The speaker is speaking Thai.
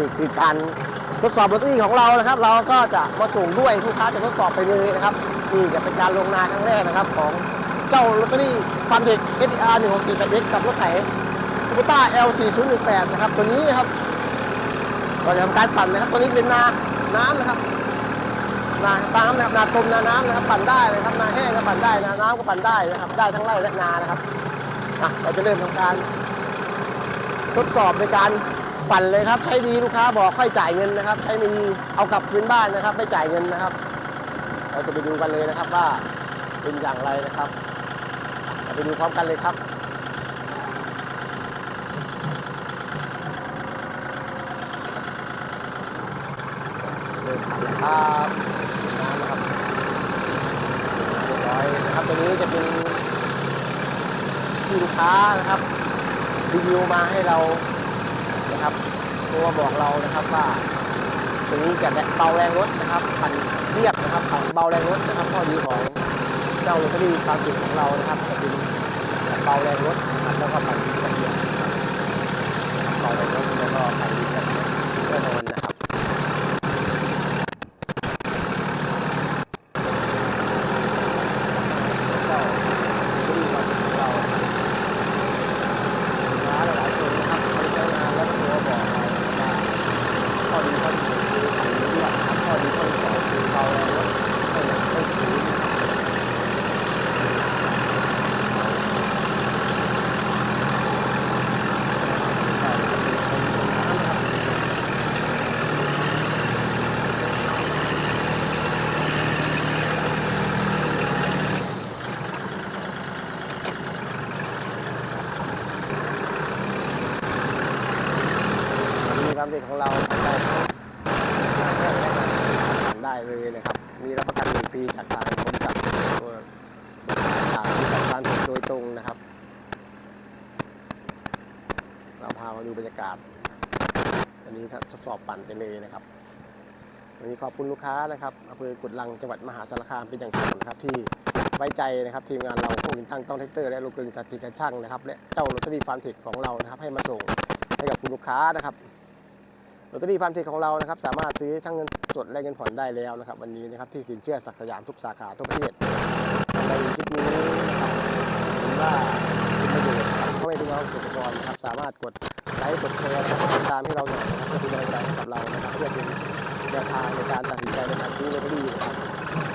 นี่คือการทดสอบลอตเตอรี่ของเรานะครับ เราก็จะมาส่งด้วยลูกค้าจะทดสอบไปเลยนะครับนี่จะเป็นการลงนาครั้งแรกนะครับ ของเจ้าลอตเตอรี่ฟันเด็ก SDR 1648 X กับรถไถคูปต้า L 4018 นะครับ ตัวนี้ครับเราจะทำการปั่นนะครับ ตัวนี้เป็นนาน้ำนะครับนาน้ำนะครับนาต้มนาน้ำนะครับปั่นได้นะครับ นาแห้งก็ปั่นได้นาน้ำก็ปั่นได้นะครับ ได้ทั้งไร่และนานะครับเราจะเริ่มทำการ ทดสอบในการ ปั่นเลยครับใช้ดีลูกค้าบอกค่อยจ่ายเงินนะครับ ใช้ไม่ดีเอากลับคืนบ้านนะครับไม่จ่ายเงินนะครับ เราจะไปดูกันเลยนะครับว่าเป็นอย่างไรนะครับเราไปดูพร้อมกันเลยครับเริ่มปั่นแล้วครับน้ำนะครับเรียบร้อยนะครับตัวนี้จะเป็นที่ลูกค้านะครับรีวิวมาให้เรา นะครับตัวบอกเรานะครับว่าตัวนี้จะเบาแรงรถนะครับปั่นเรียบนะครับปั่นเบาแรงรถนะครับข้อดีของเจ้าโรตารี่ความจุของเรานะครับจะเป็นเบาแรงรถนะครับแล้วก็ปั่นละเอียดนะครับเบาแรงรถแล้วก็ปั่นละเอียดแน่นอนนะครับ เจ้าที่เราของเราร้านหลายๆคนนะครับเขาใช้งานแล้วก็ตัวบอกเราว่าข้อดีข้อดีคือขันเรียบครับข้อดีข้อที่สองคือเบาแรงรถไม่หนักไม่ชื้นใช่ครับเป็นคนลงน้ำนะครับ มี ความเด็ดของเราได้ทั้งแห้งและทำได้เลยนะครับ มีรับประกันหนึ่งปีจากทางบริษัทตัวจากบริษัทการผลิตโดยตรงนะครับ เราพามาดูบรรยากาศ อันนี้ทดสอบปั่นไปเลยนะครับวันนี้ขอบคุณลูกค้านะครับอำเภอกุดลังจังหวัดมหาสารคามเป็นอย่างสูงนะครับที่ไว้ใจนะครับทีมงานเราพวกมินตั้งต้องแท็กเตอร์และลเกิงจัดติกรช่างนะครับและเจ้าโรตารี่ฟาร์มเทคของเรานะครับให้มาส่งให้กับคุณลูกค้านะครับ ลอตเตอรี่ฟาร์มเทคของเรานะครับสามารถซื้อทั้งเงินสดและเงินผ่อนได้แล้วนะครับ วันนี้นะครับที่สินเชื่อสักสยามทุกสาขาทั่วประเทศในคลิปนี้นะครับเห็นว่าเป็นประโยชน์เข้าไปพี่น้องเกษตรกรนะครับสามารถกดไลค์กดแชร์กดติดตามให้เราหน่อยนะครับเพื่อเป็นกำลังใจให้กับเรานะครับเพื่อเป็นแนวทางในการตัดสินใจในการซื้อลอตเตอรี่นะครับ